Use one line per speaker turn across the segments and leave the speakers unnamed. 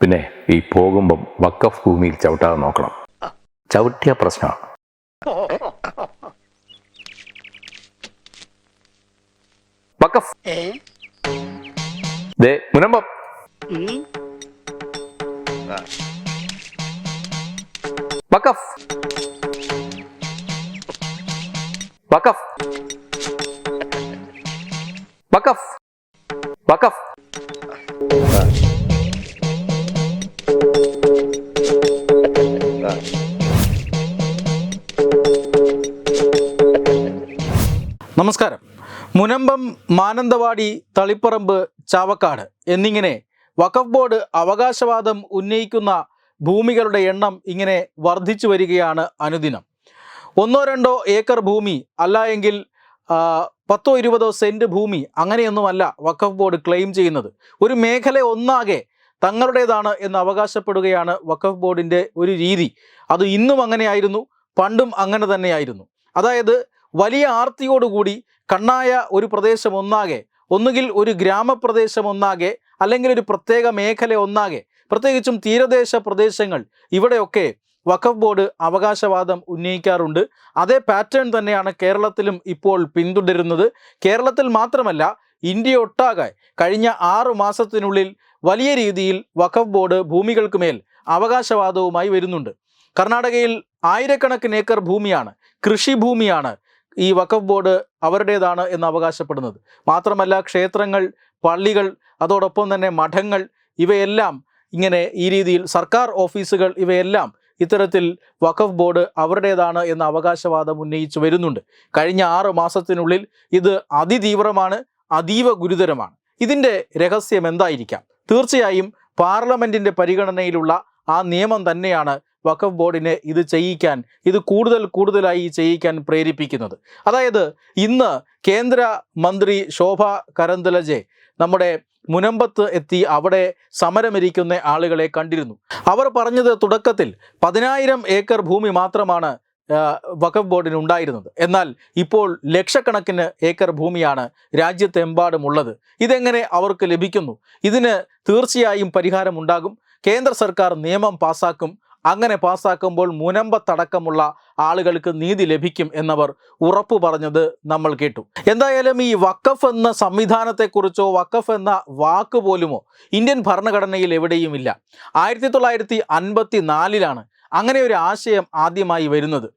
പിന്നെ ഈ പോകുമ്പം വക്കഫ് ഭൂമിയിൽ ചവിട്ടാതെ നോക്കണം. ചവിട്ടിയ പ്രശ്നമാണ് വക്കഫ് ദേ മുനമ്പം. വക്കഫ് വക്കഫ് വക്കഫ് വക്കഫ്
നമസ്കാരം. മുനമ്പം മാനന്തവാടി തളിപ്പറമ്പ് ചാവക്കാട് എന്നിങ്ങനെ വഖഫ് ബോർഡ് അവകാശവാദം ഉന്നയിക്കുന്ന ഭൂമികളുടെ എണ്ണം ഇങ്ങനെ വർദ്ധിച്ചു വരികയാണ് അനുദിനം. ഒന്നോ രണ്ടോ ഏക്കർ ഭൂമി അല്ല എങ്കിൽ പത്തോ ഇരുപതോ സെന്റ് ഭൂമി അങ്ങനെയൊന്നുമല്ല വഖഫ് ബോർഡ് ക്ലെയിം ചെയ്യുന്നത്. ഒരു മേഖല ഒന്നാകെ തങ്ങളുടേതാണ് എന്ന് അവകാശപ്പെടുകയാണ് വഖഫ് ബോർഡിന്റെ ഒരു രീതി. അത് ഇന്നും അങ്ങനെയായിരുന്നു പണ്ടും അങ്ങനെ തന്നെയായിരുന്നു. അതായത് വലിയ ആർത്തിയോടുകൂടി കണ്ണായ ഒരു പ്രദേശം ഒന്നാകെ ഒന്നുകിൽ ഒരു ഗ്രാമപ്രദേശം ഒന്നാകെ അല്ലെങ്കിൽ ഒരു പ്രത്യേക മേഖല ഒന്നാകെ പ്രത്യേകിച്ചും തീരദേശ പ്രദേശങ്ങൾ. ഇവിടെയൊക്കെ വഖഫ് ബോർഡ് അവകാശവാദം ഉന്നയിക്കാറുണ്ട്. അതേ പാറ്റേൺ തന്നെയാണ് കേരളത്തിലും ഇപ്പോൾ പിന്തുടരുന്നത്. കേരളത്തിൽ മാത്രമല്ല ഇന്ത്യ ഒട്ടാകെ കഴിഞ്ഞ ആറു മാസത്തിനുള്ളിൽ വലിയ രീതിയിൽ വഖഫ് ബോർഡ് ഭൂമികൾക്ക് മേൽ അവകാശവാദവുമായി വരുന്നുണ്ട്. കർണാടകയിൽ ആയിരക്കണക്കിന് ഏക്കർ ഭൂമിയാണ് കൃഷിഭൂമിയാണ് ഈ വഖഫ് ബോർഡ് അവരുടേതാണ് എന്ന് അവകാശപ്പെടുന്നത്. മാത്രമല്ല ക്ഷേത്രങ്ങൾ പള്ളികൾ അതോടൊപ്പം തന്നെ മഠങ്ങൾ ഇവയെല്ലാം ഇങ്ങനെ ഈ രീതിയിൽ സർക്കാർ ഓഫീസുകൾ ഇവയെല്ലാം ഇത്തരത്തിൽ വഖഫ് ബോർഡ് അവരുടേതാണ് എന്ന അവകാശവാദം ഉന്നയിച്ചു വരുന്നുണ്ട്. കഴിഞ്ഞ ആറ് മാസത്തിനുള്ളിൽ ഇത് അതിതീവ്രമാണ് അതീവ ഗുരുതരമാണ്. ഇതിന്റെ രഹസ്യം എന്തായിരിക്കാം? തീർച്ചയായും പാർലമെന്റിന്റെ പരിഗണനയിലുള്ള ആ നിയമം തന്നെയാണ് വഖഫ് ബോർഡിനെ ഇത് ചെയ്യിക്കാൻ ഇത് കൂടുതൽ കൂടുതലായി ചെയ്യിക്കാൻ പ്രേരിപ്പിക്കുന്നത്. അതായത് ഇന്ന് കേന്ദ്ര മന്ത്രി ശോഭ കരന്തലജെ നമ്മുടെ മുനമ്പത്ത് എത്തി അവിടെ സമരമിരിക്കുന്ന ആളുകളെ കണ്ടിരുന്നു. അവർ പറഞ്ഞത് തുടക്കത്തിൽ പതിനായിരം ഏക്കർ ഭൂമി മാത്രമാണ് വഖഫ് ബോർഡിന് ഉണ്ടായിരുന്നത്. എന്നാൽ ഇപ്പോൾ ലക്ഷക്കണക്കിന് ഏക്കർ ഭൂമിയാണ് രാജ്യത്തെമ്പാടുമുള്ളത് ഇതെങ്ങനെ അവർക്ക് ലഭിക്കുന്നു? ഇതിന് തീർച്ചയായും പരിഹാരം ഉണ്ടാകും കേന്ദ്ര സർക്കാർ നിയമം പാസാക്കും. അങ്ങനെ പാസാക്കുമ്പോൾ മുനമ്പത്തടക്കമുള്ള ആളുകൾക്ക് നീതി ലഭിക്കും എന്നവർ ഉറപ്പു പറഞ്ഞത് നമ്മൾ കേട്ടു. എന്തായാലും ഈ വക്കഫ് എന്ന സംവിധാനത്തെക്കുറിച്ചോ വക്കഫ് എന്ന വാക്ക് പോലുമോ ഇന്ത്യൻ ഭരണഘടനയിൽ എവിടെയുമില്ല. ആയിരത്തി തൊള്ളായിരത്തി അൻപത്തി നാലിലാണ് അങ്ങനെ ഒരു ആശയം ആദ്യമായി വരുന്നത്.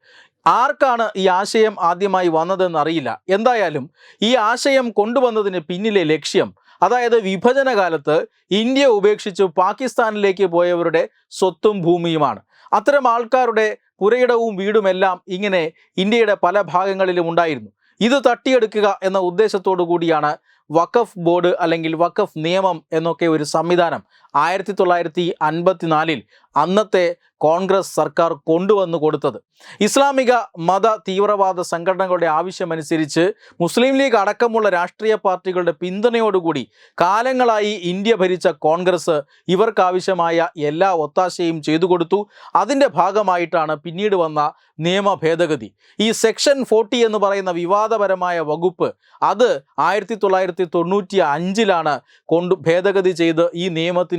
ആർക്കാണ് ഈ ആശയം ആദ്യമായി വന്നതെന്ന് അറിയില്ല. എന്തായാലും ഈ ആശയം കൊണ്ടുവന്നതിന് പിന്നിലെ ലക്ഷ്യം അതായത് വിഭജന കാലത്ത് ഇന്ത്യ ഉപേക്ഷിച്ച് പാകിസ്ഥാനിലേക്ക് പോയവരുടെ സ്വത്തും ഭൂമിയുമാണ്. അത്തരം ആൾക്കാരുടെ പുരയിടവും വീടുമെല്ലാം ഇങ്ങനെ ഇന്ത്യയുടെ പല ഭാഗങ്ങളിലും ഉണ്ടായിരുന്നു. ഇത് തട്ടിയെടുക്കുക എന്ന ഉദ്ദേശത്തോടു കൂടിയാണ് വഖഫ് ബോർഡ് അല്ലെങ്കിൽ വഖഫ് നിയമം എന്നൊക്കെ ഒരു സംവിധാനം ആയിരത്തി തൊള്ളായിരത്തി അൻപത്തിനാലിൽ അന്നത്തെ കോൺഗ്രസ് സർക്കാർ കൊണ്ടുവന്നു കൊടുത്തത്. ഇസ്ലാമിക മത തീവ്രവാദ സംഘടനകളുടെ ആവശ്യമനുസരിച്ച് മുസ്ലിം ലീഗ് അടക്കമുള്ള രാഷ്ട്രീയ പാർട്ടികളുടെ പിന്തുണയോടുകൂടി കാലങ്ങളായി ഇന്ത്യ ഭരിച്ച കോൺഗ്രസ് ഇവർക്കാവശ്യമായ എല്ലാ ഒത്താശയും ചെയ്തു കൊടുത്തു. അതിന്റെ ഭാഗമായിട്ടാണ് പിന്നീട് വന്ന നിയമ ഭേദഗതി ഈ സെക്ഷൻ ഫോർട്ടി എന്ന് പറയുന്ന വിവാദപരമായ വകുപ്പ് അത് ആയിരത്തി തൊള്ളായിരത്തി തൊണ്ണൂറ്റി അഞ്ചിലാണ് കൊണ്ട് ഭേദഗതി ചെയ്ത് ഈ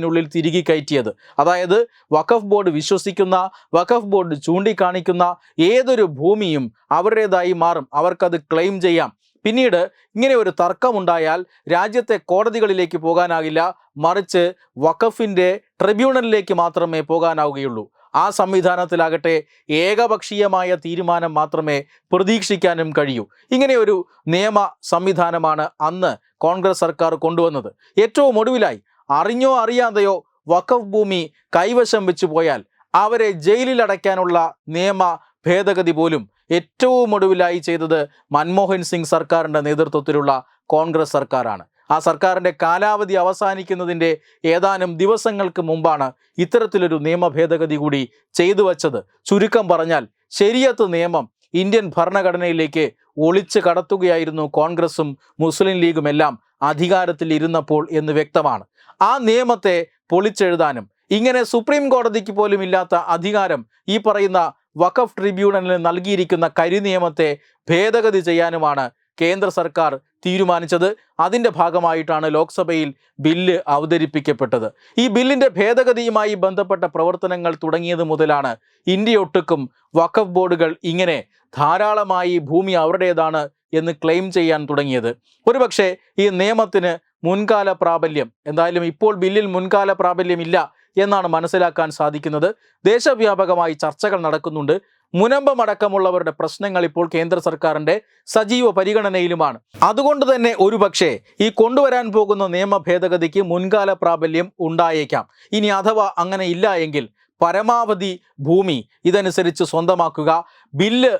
നിയമത്തിനുള്ളിൽ തിരികെ കയറ്റിയത്. അതായത് വഖഫ് ബോർഡ് വിശ്വസിക്കുന്ന വഖഫ് ബോർഡ് ചൂണ്ടിക്കാണിക്കുന്ന ഏതൊരു ഭൂമിയും അവരുടേതായി മാറും. അവർക്കത് ക്ലെയിം ചെയ്യാം. പിന്നീട് ഇങ്ങനെ ഒരു തർക്കമുണ്ടായാൽ രാജ്യത്തെ കോടതികളിലേക്ക് പോകാനാകില്ല. മറിച്ച് വഖഫിന്റെ ട്രിബ്യൂണലിലേക്ക് മാത്രമേ പോകാനാവുകയുള്ളൂ. ആ സംവിധാനത്തിലാകട്ടെ ഏകപക്ഷീയമായ തീരുമാനം മാത്രമേ പ്രതീക്ഷിക്കാനും കഴിയൂ. ഇങ്ങനെ ഒരു നിയമ സംവിധാനമാണ് അന്ന് കോൺഗ്രസ് സർക്കാർ കൊണ്ടുവന്നത്. ഏറ്റവും ഒടുവിലായി അറിഞ്ഞോ അറിയാതെയോ വഖഫ് ഭൂമി കൈവശം വെച്ചു പോയാൽ അവരെ ജയിലിൽ അടയ്ക്കാനുള്ള നിയമ ഭേദഗതി പോലും ഏറ്റവും ഒടുവിലായി ചെയ്തത് മൻമോഹൻ സിംഗ് സർക്കാരിന്റെ നേതൃത്വത്തിലുള്ള കോൺഗ്രസ് സർക്കാരാണ്. ആ സർക്കാരിന്റെ കാലാവധി അവസാനിക്കുന്നതിന്റെ ഏതാനും ദിവസങ്ങൾക്ക് മുമ്പാണ് ഇത്തരത്തിലൊരു നിയമ ഭേദഗതി കൂടി ചെയ്തു വച്ചത്. ചുരുക്കം പറഞ്ഞാൽ ശരിയത്ത് നിയമം ഇന്ത്യൻ ഭരണഘടനയിലേക്ക് ഒളിച്ചു കടത്തുകയായിരുന്നു കോൺഗ്രസും മുസ്ലിം ലീഗുമെല്ലാം അധികാരത്തിൽ ഇരുന്നപ്പോൾ എന്ന് വ്യക്തമാണ്. ആ നിയമത്തെ പൊളിച്ചെഴുതാനും. ഇങ്ങനെ സുപ്രീം കോടതിക്ക് പോലും ഇല്ലാത്ത അധികാരം ഈ പറയുന്ന വഖഫ് ട്രിബ്യൂണലിന് നൽകിയിരിക്കുന്ന കരിനിയമത്തെ ഭേദഗതി ചെയ്യാനുമാണ് കേന്ദ്ര സർക്കാർ തീരുമാനിച്ചത്. അതിന്റെ ഭാഗമായിട്ടാണ് ലോക്സഭയിൽ ബില്ല് അവതരിപ്പിക്കപ്പെട്ടത്. ഈ ബില്ലിന്റെ ഭേദഗതിയുമായി ബന്ധപ്പെട്ട പ്രവർത്തനങ്ങൾ തുടങ്ങിയത് മുതലാണ് ഇന്ത്യയൊട്ടുക്കും വഖഫ് ബോർഡുകൾ ഇങ്ങനെ ധാരാളമായി ഭൂമി അവരുടേതാണ് എന്ന് ക്ലെയിം ചെയ്യാൻ തുടങ്ങിയത്. ഒരുപക്ഷെ ഈ നിയമത്തിന് മുൻകാല പ്രാബല്യം. എന്തായാലും ഇപ്പോൾ ബില്ലിൽ മുൻകാല പ്രാബല്യമില്ല എന്നാണ് മനസ്സിലാക്കാൻ സാധിക്കുന്നത്. ദേശവ്യാപകമായി ചർച്ചകൾ നടക്കുന്നുണ്ട്. മുനമ്പം അടക്കമുള്ളവരുടെ പ്രശ്നങ്ങൾ ഇപ്പോൾ കേന്ദ്ര സർക്കാരിന്റെ സജീവ പരിഗണനയിലുമാണ്. അതുകൊണ്ട് തന്നെ ഒരുപക്ഷെ ഈ കൊണ്ടുവരാൻ പോകുന്ന നിയമ ഭേദഗതിക്ക് മുൻകാല പ്രാബല്യം ഉണ്ടായേക്കാം. ഇനി അഥവാ അങ്ങനെ ഇല്ല എങ്കിൽ പരമാവധി ഭൂമി ഇതനുസരിച്ച് സ്വന്തമാക്കുക. ബില്ല്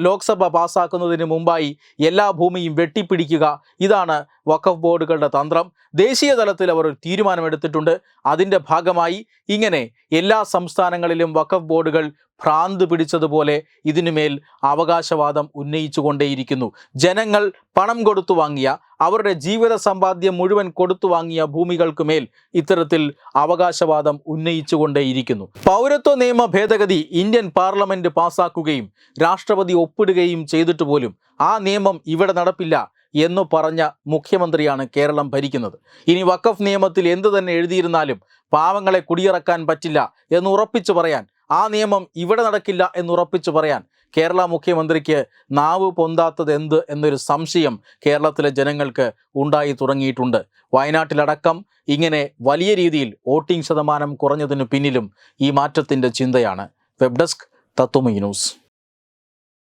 ലോക്സഭ പാസ്സാക്കുന്നതിന് മുമ്പായി എല്ലാ ഭൂമിയും വെട്ടിപ്പിടിക്കുക. ഇതാണ് വഖഫ് ബോർഡുകളുടെ തന്ത്രം. ദേശീയ തലത്തിൽ അവർ ഒരു തീരുമാനമെടുത്തിട്ടുണ്ട്. അതിന്റെ ഭാഗമായി ഇങ്ങനെ എല്ലാ സംസ്ഥാനങ്ങളിലും വഖഫ് ബോർഡുകൾ ഭ്രാന്ത് പിടിച്ചതുപോലെ ഇതിനുമേൽ അവകാശവാദം ഉന്നയിച്ചുകൊണ്ടേയിരിക്കുന്നു. ജനങ്ങൾ പണം കൊടുത്തു വാങ്ങിയ അവരുടെ ജീവിത സമ്പാദ്യം മുഴുവൻ കൊടുത്തു വാങ്ങിയ ഭൂമികൾക്ക് മേൽ ഇത്തരത്തിൽ അവകാശവാദം ഉന്നയിച്ചുകൊണ്ടേയിരിക്കുന്നു. പൗരത്വ നിയമ ഭേദഗതി ഇന്ത്യൻ പാർലമെന്റ് പാസാക്കുകയും രാഷ്ട്രപതി ഒപ്പിടുകയും ചെയ്തിട്ട് പോലും ആ നിയമം ഇവിടെ നടപ്പില്ല എന്ന് പറഞ്ഞ മുഖ്യമന്ത്രിയാണ് കേരളം ഭരിക്കുന്നത്. ഇനി വഖഫ് നിയമത്തിൽ എന്ത് തന്നെ എഴുതിയിരുന്നാലും പാവങ്ങളെ കുടിയിറക്കാൻ പറ്റില്ല എന്ന് ഉറപ്പിച്ചു പറയാൻ ആ നിയമം ഇവിടെ നടക്കില്ല എന്ന് ഉറപ്പിച്ചു പറയാൻ കേരള മുഖ്യമന്ത്രിക്ക് നാവ് പൊന്താത്തത് എന്ത് എന്നൊരു സംശയം കേരളത്തിലെ ജനങ്ങൾക്ക് ഉണ്ടായി തുടങ്ങിയിട്ടുണ്ട്. വയനാട്ടിലടക്കം ഇങ്ങനെ വലിയ രീതിയിൽ വോട്ടിംഗ് ശതമാനം കുറഞ്ഞതിനു പിന്നിലും ഈ മാറ്റത്തിന്റെ ചിന്തയാണ്. Web desk തത്വമി news.